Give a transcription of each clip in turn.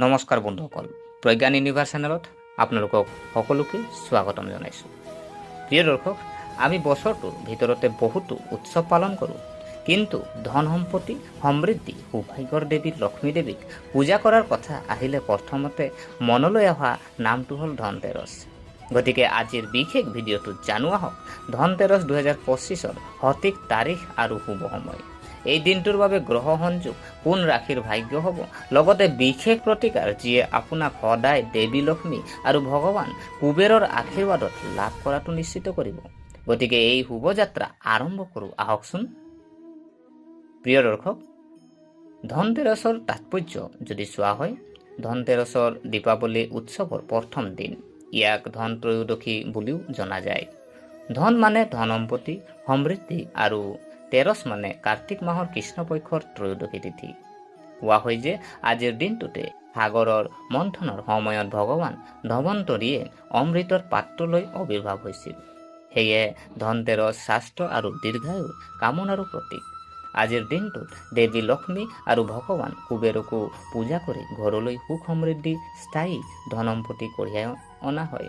নমস্কাৰ বন্ধুসকল প্ৰজ্ঞান ইউনিভাৰ্চ চেনেলত আপোনালোকক সকলোকে স্বাগতম জনাইছোঁ। প্ৰিয় দৰ্শক, আমি বছৰটোৰ ভিতৰতে বহুতো উৎসৱ পালন কৰোঁ, কিন্তু ধন সম্পত্তি, সমৃদ্ধি, সৌভাগ্যৰ দেৱী, লক্ষ্মী দেৱীক পূজা কৰাৰ কথা আহিলে প্ৰথমতে মনলৈ অহা নামটো হ'ল ধনতেৰছ। গতিকে আজিৰ বিশেষ ভিডিঅ'টোত জানো আহক ধনতেৰছ দুহেজাৰ পঁচিছৰ সঠিক তাৰিখ আৰু শুভ সময়। এই দিনটোৰ বাবে গ্ৰহ সংযোগ কোন ৰাশিৰ ভাগ্য হ'ব? লগতে বিশেষ প্ৰতিকাৰ, যিয়ে আপোনাক সদায় দেৱী, লক্ষ্মী আৰু ভগৱান কুবেৰৰ আশীৰ্বাদত লাভ কৰাটো নিশ্চিত কৰিব। গতিকে এই শুভযাত্ৰা আৰম্ভ কৰোঁ। আহকচোন। প্ৰিয় দৰ্শক ধনতেৰছৰ তাৎপৰ্য যদি চোৱা হয় ধনতেৰছৰ দীপাৱলী উৎসৱৰ প্ৰথম দিন। ইয়াক ধন ত্ৰয়োদশী বুলিও জনা যায়। ধন মানে ধন সম্পত্তি সমৃদ্ধি আৰু তেৰছ মানে কাৰ্তিক মাহৰ কৃষ্ণপক্ষৰ ত্ৰয়োদশী তিথি। কোৱা হয় যে আজিৰ দিনটোতে সাগৰৰ, মন্থনৰ সময়ত ভগৱান ধৱন্তৰীয়ে অমৃতৰ পাত্ৰলৈ আৱিৰ্ভাৱ হৈছিল। সেয়ে ধনতেৰছ স্বাস্থ্য আৰু দীৰ্ঘায়ুৰ কামনাৰো প্ৰতীক। আজিৰ দিনটোত দেৱী লক্ষ্মী আৰু ভগৱান কুবেৰকো পূজা কৰি ঘৰলৈ সুখ সমৃদ্ধি, স্থায়ী ধন সম্পত্তি কঢ়িয়াই অনা হয়।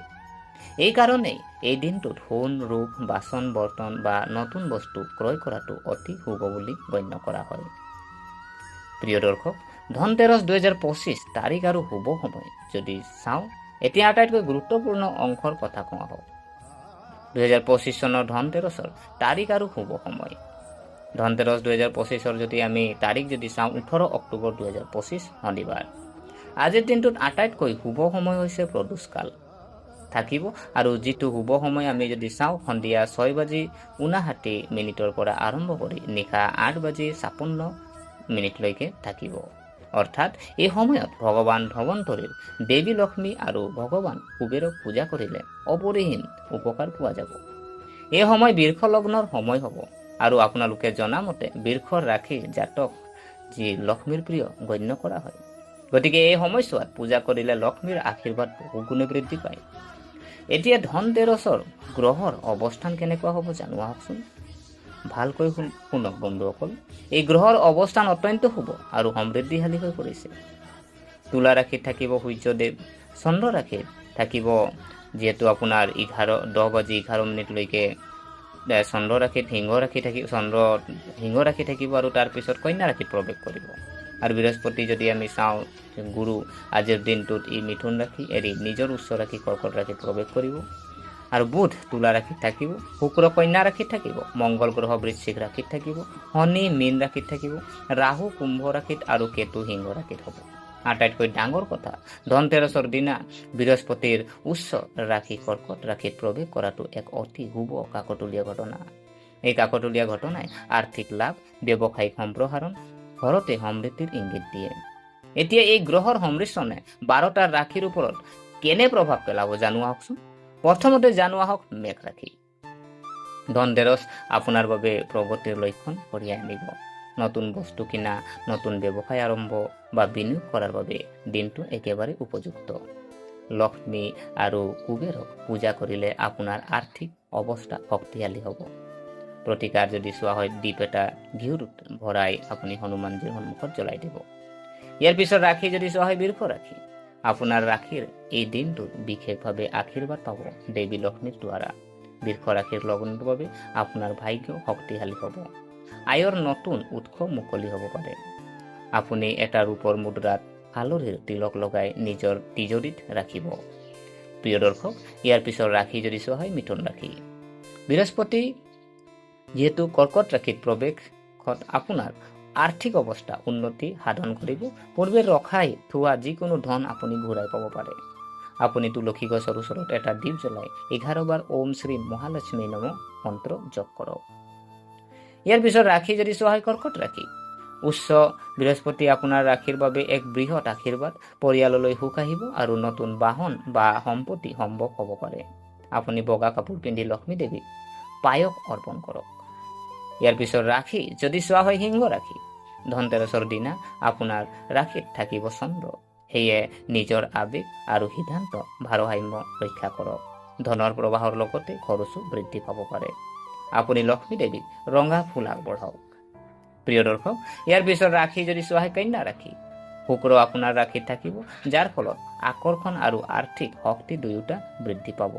এই কাৰণেই এই দিনটোত সোণ, ৰূপ, বাচন, বৰ্তন বা নতুন বস্তু ক্ৰয় কৰাটো অতি শুভ বুলি গণ্য কৰা হয়। প্ৰিয় দৰ্শক, ধনতেৰছ দুহেজাৰ পঁচিছ তাৰিখ আৰু শুভ সময় যদি চাওঁ, এতিয়া আটাইতকৈ গুৰুত্বপূৰ্ণ অংশৰ কথা কোৱা হওক দুহেজাৰ পঁচিছ চনৰ ধনতেৰছৰ তাৰিখ আৰু শুভ সময়। ধনতেৰছ দুহেজাৰ পঁচিছৰ যদি আমি তাৰিখ যদি চাওঁ, ওঠৰ অক্টোবৰ দুহেজাৰ পঁচিছ শনিবাৰ। আজিৰ দিনটোত আটাইতকৈ শুভ সময় হৈছে প্ৰদোষকাল। থাকিব। আৰু যিটো শুভ সময় আমি যদি চাওঁ, সন্ধিয়া ছয় বাজি ঊনাষাঠি মিনিটৰ পৰা আৰম্ভ কৰি নিশা আঠ বাজি ছাপন্ন মিনিটলৈকে থাকিব। অৰ্থাৎ, এই সময়ত ভগৱান ধৱন্তৰীৰ দেৱী লক্ষ্মী আৰু ভগৱান কুবেৰক পূজা কৰিলে অপৰিহীন উপকাৰ পোৱা যাব। এই সময় বীৰ্ষ লগ্নৰ সময় হ'ব। আৰু আপোনালোকে জনামতে বীৰ্ষৰ ৰাশি জাতক যি লক্ষ্মীৰ প্ৰিয় গণ্য কৰা হয়। গতিকে এই সময়ছোৱাত পূজা কৰিলে লক্ষ্মীৰ আশীৰ্বাদ বহু গুণে বৃদ্ধি পায়। এতিয়া ধনতেৰছৰ গ্ৰহৰ অৱস্থান কেনেকুৱা হ'ব জানো আহকচোন। ভালকৈ শুন- শুনক বন্ধুসকল। এই গ্ৰহৰ অৱস্থান অত্যন্ত শুভ আৰু সমৃদ্ধিশালী হৈ পৰিছে। তুলা ৰাশিত থাকিব সূৰ্যদেৱ, চন্দ্ৰ ৰাশিত থাকিব যিহেতু আপোনাৰ এঘাৰ, দহ বাজি এঘাৰ মিনিটলৈকে চন্দ্ৰ ৰাশিত সিংহ ৰাশি থাকিব চন্দ্ৰ সিংহ ৰাশি থাকিব আৰু তাৰপিছত কন্যা ৰাশিত প্ৰৱেশ কৰিব। আৰু বৃহস্পতি যদি আমি চাওঁ গুৰু আজিৰ দিনটোত ই মিথুন ৰাশি এৰি নিজৰ উচ্চ ৰাশি কৰ্কট ৰাশিত প্ৰৱেশ কৰিব, আৰু বুধ তুলা ৰাশিত থাকিব, শুক্ৰ কন্যা ৰাশিত থাকিব, মংগল গ্ৰহ বৃশ্চিক ৰাশিত থাকিব, শনি মীন ৰাশিত থাকিব, ৰাহু কুম্ভ ৰাশিত আৰু কেতু সিংহ ৰাশিত হ'ব। আটাইতকৈ ডাঙৰ কথা, ধনতেৰছৰ দিনা বৃহস্পতিৰ উচ্চ ৰাশি কৰ্কট ৰাশিত প্ৰৱেশ কৰাটো এক অতি শুভ কাকতলীয়া ঘটনা। এই কাকতলীয়া ঘটনাই আৰ্থিক লাভ, ব্যৱসায়িক সম্প্ৰসাৰণ ঘৰতে সমৃদ্ধিৰ ইংগিত দিয়ে। এতিয়া এই গ্ৰহৰ সংমিশ্ৰণে বাৰটা ৰাশিৰ ওপৰত কেনে প্ৰভাৱ পেলাব জানো আহকচোন? প্ৰথমতে জানো আহক মেঘ ৰাশি। ধনতেৰছ আপোনাৰ বাবে প্ৰগতিৰ লক্ষণ কঢ়িয়াই আনিব। নতুন বস্তু কিনা, নতুন ব্যৱসায় আৰম্ভ বা বিনিয়োগ কৰাৰ বাবে দিনটো একেবাৰে উপযুক্ত। লক্ষ্মী আৰু কুবেৰক পূজা কৰিলে আপোনাৰ আৰ্থিক অৱস্থা শক্তিশালী হ'ব। প্ৰতিকাৰ যদি চোৱা হয়, দ্বীপ এটা ঘিউত ভৰাই আপুনি হনুমানজীৰ সন্মুখত জ্বলাই দিব। ইয়াৰ পিছত ৰাখি যদি চোৱা হয় বৃষ ৰাখি। আপোনাৰ ৰাশিৰ এই দিনটোত বিশেষভাৱে আশীৰ্বাদ পাব দেৱী লক্ষ্মীৰ দ্বাৰা। বৃষ ৰাশিৰ লগ্নৰ বাবে আপোনাৰ ভাগ্য শক্তিশালী হ'ব। আয়ৰ নতুন উৎস মুকলি হ'ব পাৰে। আপুনি এটা ৰূপৰ মুদ্ৰাত হালধিৰ তিলক লগাই নিজৰ তিজৰিত ৰাখিব। প্ৰিয় দৰ্শক, ইয়াৰ পিছত ৰাশি যদি চোৱা হয়, মিথুন ৰাশি বৃহস্পতি যিহেতু কৰ্কট ৰাশিত প্ৰৱেশত আপোনাৰ আৰ্থিক অৱস্থা উন্নতি সাধন কৰিব পূৰ্বে ৰখাই থোৱা যিকোনো ধন আপুনি ঘূৰাই পাব পাৰে আপুনি তুলসী গছৰ ওচৰত এটা দ্বীপ জ্বলাই এঘাৰবাৰ ওম শ্ৰী মহালক্ষ্মী নম মন্ত্ৰ জপ কৰক ইয়াৰ পিছত ৰাশি যদি চোৱা হয় কৰ্কট উচ্চ বৃহস্পতি আপোনাৰ ৰাশিৰ বাবে এক বৃহৎ আশীৰ্বাদ পৰিয়াললৈ সুখ আহিব আৰু নতুন বাহন বা সম্পত্তি সম্ভৱ হ'ব পাৰে। আপুনি বগা কাপোৰ পিন্ধি লক্ষ্মী দেৱীক পায়স অৰ্পণ কৰক। ইয়াৰ পিছত ৰাশি যদি চোৱা হয় সিংহ ৰাশি ধনতেৰছৰ দিনা আপোনাৰ ৰাশিত থাকিব চন্দ্ৰ। সেয়ে নিজৰ আৱেগ আৰু সিদ্ধান্ত ভাৰসাম্য ৰক্ষা কৰক। ধনৰ প্ৰবাহৰ লগতে খৰচো বৃদ্ধি পাব পাৰে। আপুনি লক্ষ্মী দেৱীক ৰঙা ফুল আগবঢ়াওক। প্ৰিয় দৰ্শক, ইয়াৰ পিছত ৰাশি যদি চোৱা হয় কন্যা ৰাশি শুক্ৰ আপোনাৰ ৰাশিত থাকিব, যাৰ ফলত আকৰ্ষণ আৰু আৰ্থিক শক্তি দুয়োটা বৃদ্ধি পাব।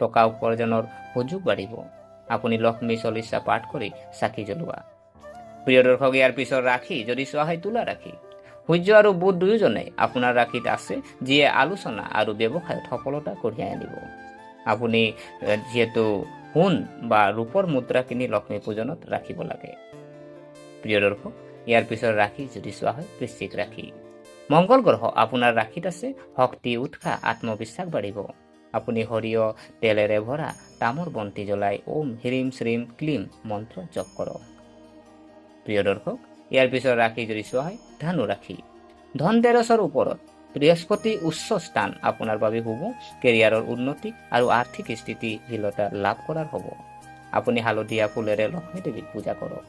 টকা উপাৰ্জনৰ সুযোগ বাঢ়িব। আপুনি লক্ষ্মী চলিচা পাঠ কৰি চাকি জ্বলোৱা প্ৰিয় দৰ্শক ইয়াৰ পিছত ৰাখি যদি চোৱা হয় তোলা ৰাখি সূৰ্য আৰু বুধ দুয়োজনে আপোনাৰ ৰাশিত আছে যিয়ে আলোচনা আৰু ব্যৱসায়ত সফলতা কঢ়িয়াই আনিব। আপুনি যিহেতু সোণ বা ৰূপৰ মুদ্ৰা কিনি লক্ষ্মী পূজনত ৰাখিব লাগে। প্ৰিয় দৰ্শক ইয়াৰ পিছত ৰাশি যদি চোৱা হয় বৃশ্চিক ৰাশি মংগল গ্ৰহ আপোনাৰ ৰাশিত আছে শক্তি উৎসাহ, আত্মবিশ্বাস বাঢ়িব আপুনি সৰিয়হ, তেলেৰে ভৰা তামৰ বন্তি জ্বলাই ওম, হ্ৰীম শ্ৰীম, ক্লিম মন্ত্ৰ জপ কৰক। প্ৰিয় দৰ্শক, ইয়াৰ পিছত ৰাশি যদি চোৱা হয়, ধনু ৰাশি। ধনতেৰছৰ ওপৰত বৃহস্পতি উচ্চ স্থান আপোনাৰ বাবে হ'ব কেৰিয়াৰৰ উন্নতি আৰু আৰ্থিক স্থিতিশীলতা লাভ কৰাৰ হ'ব। আপুনি হালধীয়া ফুলেৰে লক্ষ্মী দেৱীক পূজা কৰক।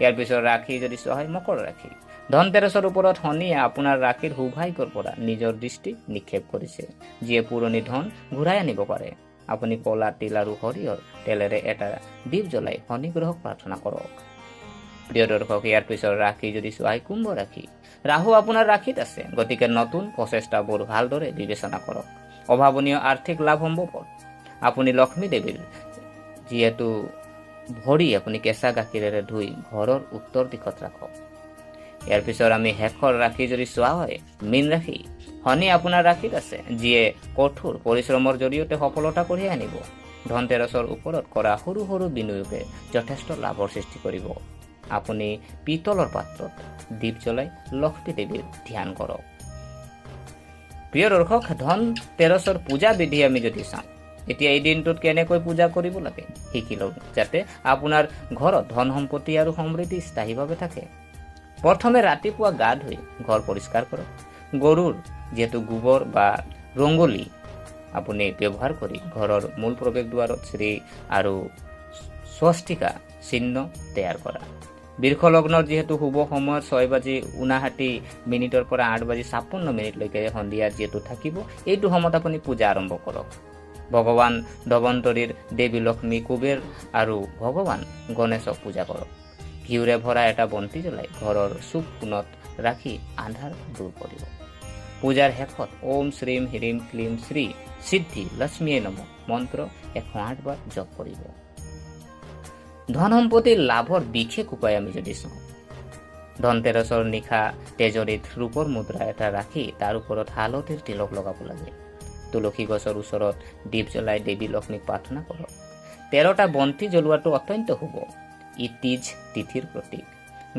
ইয়াৰ পিছত ৰাশি যদি চোৱা হয়, মকৰ ৰাশি। ধনতেৰছৰ ওপৰত শনিয়ে আপোনাৰ ৰাশিৰ সৌভাগ্যৰ পৰা নিজৰ দৃষ্টি নিক্ষেপ কৰিছে। যিয়ে পুৰণি ধন ঘূৰাই আনিব পাৰে। আপুনি কলা তিল আৰু সৰিয়হৰ তেলেৰে এটা দীপ জ্বলাই শনি গ্ৰহক প্ৰাৰ্থনা কৰক। প্ৰিয় দৰ্শক, ইয়াৰ পিছত ৰাশি যদি চোৱা হয় কুম্ভ ৰাশি, ৰাহু আপোনাৰ ৰাশিত আছে। গতিকে নতুন প্ৰচেষ্টাবোৰ ভালদৰে বিবেচনা কৰক। অভাৱনীয় আৰ্থিক লাভ সম্ভৱ আপুনি লক্ষ্মী দেৱীৰ যিহেতু ভৰি আপুনি কেঁচা গাখীৰেৰে ধুই ঘৰৰ উত্তৰ দিশত ৰাখক। ইয়াৰ পিছত আমি শেষৰ ৰাশি যদি চোৱা হয়, মীন ৰাশি শনি আপোনাৰ ৰাশিত আছে, যিয়ে কঠোৰ পৰিশ্ৰমৰ জৰিয়তে সফলতা কঢ়িয়াই আনিব। ধনতেৰছৰ ওপৰত কৰা সৰু সৰু বিনিয়োগে যথেষ্ট লাভৰ সৃষ্টি কৰিব। আপুনি পিতলৰ পাত্ৰত দীপ জ্বলাই লক্ষ্মী দেৱীৰ ধ্যান কৰক। প্ৰিয় দৰ্শক, ধন তেৰছৰ পূজা বিধি আমি যদি চাওঁ, এতিয়া এই দিনটোত কেনেকৈ পূজা কৰিব লাগে? শিকি লওক, যাতে আপোনাৰ ঘৰত ধন সম্পত্তি আৰু সমৃদ্ধি স্থায়ীভাৱে থাকে। প্ৰথমে ৰাতিপুৱা গা ধুই ঘৰ পৰিষ্কাৰ কৰক গৰুৰ যিহেতু গোবৰ বা ৰংগলী আপুনি ব্যৱহাৰ কৰি ঘৰৰ মূল প্ৰৱেশ দুৱাৰত শ্ৰী আৰু স্বস্তিকা চিহ্ন তৈয়াৰ কৰা বৃষ লগ্নৰ যিহেতু শুভ সময়ত ছয় বাজি ঊনাষাঠি মিনিটৰ পৰা আঠ বাজি ছাপন্ন মিনিটলৈকে সন্ধিয়া যিহেতু থাকিব, এইটো সময়ত আপুনি পূজা আৰম্ভ কৰক। ভগৱান ধৱন্তৰীৰ দেৱী লক্ষ্মী কুবেৰ আৰু ভগৱান গণেশক পূজা কৰক। ঘিউৰে ভৰা এটা বন্তি জ্বলাই ঘৰৰ চুক কোণত ৰাখি আন্ধাৰ দূৰ কৰিব পূজাৰ শেষত ওম শ্ৰীম হ্ৰীম ক্লীম শ্ৰী সিদ্ধি লক্ষ্মীয়ে নম। মন্ত্ৰ এশ আঠবাৰ জপ কৰিব ধন সম্পত্তিৰ লাভৰ বিশেষ উপায় আমি যদি চাওঁ ধনতেৰছৰ নিশা তেজৰীত ৰূপৰ মুদ্ৰা এটা ৰাখি তাৰ ওপৰত হালধিৰ তিলক লগাব লাগে। তুলসী গছৰ ওচৰত দীপ জ্বলাই দেৱী লক্ষ্মীক প্ৰাৰ্থনা কৰক তেৰটা বন্তি জ্বলোৱাটো অত্যন্ত শুভ। ই তীজ তিথিৰ প্ৰতীক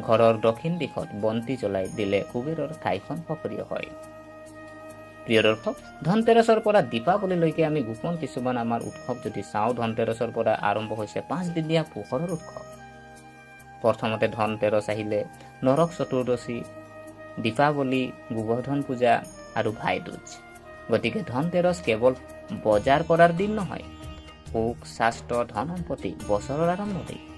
ঘৰৰ দক্ষিণ দিশত বন্তি জ্বলাই দিলে কুবেৰৰ ঠাইখন সক্ৰিয় হয়। প্ৰিয় দৰ্শক, ধনতেৰছৰ পৰা দীপাৱলীলৈকে আমি গোপন কিছুমান আমাৰ উৎসৱ যদি চাওঁ, ধনতেৰছৰ পৰা আৰম্ভ হৈছে পাঁচদিনীয়া পোহৰৰ উৎসৱ। প্ৰথমতে ধনতেৰছ আহিলে নৰক চতুৰ্দশী, দীপাৱলী, গোবৰ্ধন পূজা আৰু ভাইদুজ। গতিকে ধনতেৰছ কেৱল বজাৰ কৰাৰ দিন নহয় সুখ স্বাস্থ্য, ধন সম্পত্তি বছৰৰ আৰম্ভণি।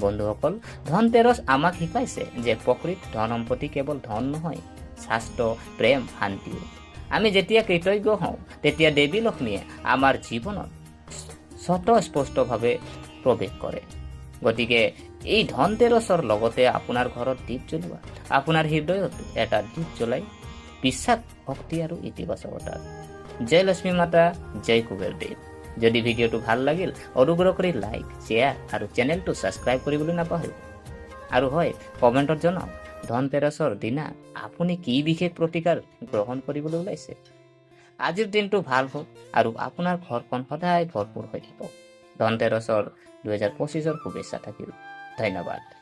বন্ধুসকল ধনতেৰছ আমাক শিকাইছে যে প্ৰকৃত ধন সম্পত্তি কেৱল ধন নহয়, স্বাস্থ্য, প্ৰেম শান্তিও আমি যেতিয়া কৃতজ্ঞ হওঁ, তেতিয়া দেৱী লক্ষ্মীয়ে আমাৰ জীৱনত স্বতঃস্পষ্টভাৱে প্ৰৱেশ কৰে। গতিকে এই ধনতেৰছৰ লগতে আপোনাৰ ঘৰত দীপ জ্বলোৱা, আপোনাৰ হৃদয়ত এটা দীপ জ্বলাই বিশ্বাস শক্তি আৰু ইতিবাচকতা। জয় লক্ষ্মী মাতা, জয় কুবেৰ দেৱ। যদি ভিডিঅ'টো ভালো লাগিল অনুগ্ৰহ কৰি লাইক শ্বেয়াৰ আৰু চেনেলটো ছাবস্ক্ৰাইব কৰিবলৈ নাপাহৰিব আৰু হয় কমেণ্টত জনাওক ধনতেৰছৰ দিনা আপুনি কি বিশেষ প্ৰতিকাৰ গ্ৰহণ কৰিবলৈ ওলাইছে আজিৰ দিনটো ভালো হওক আৰু আপোনাৰ ঘৰখন সদায় ভৰপূৰ হৈ থাকক ধনতেৰছৰ দুহেজাৰ পঁচিছৰ শুভেচ্ছা থাকিল। ধন্যবাদ।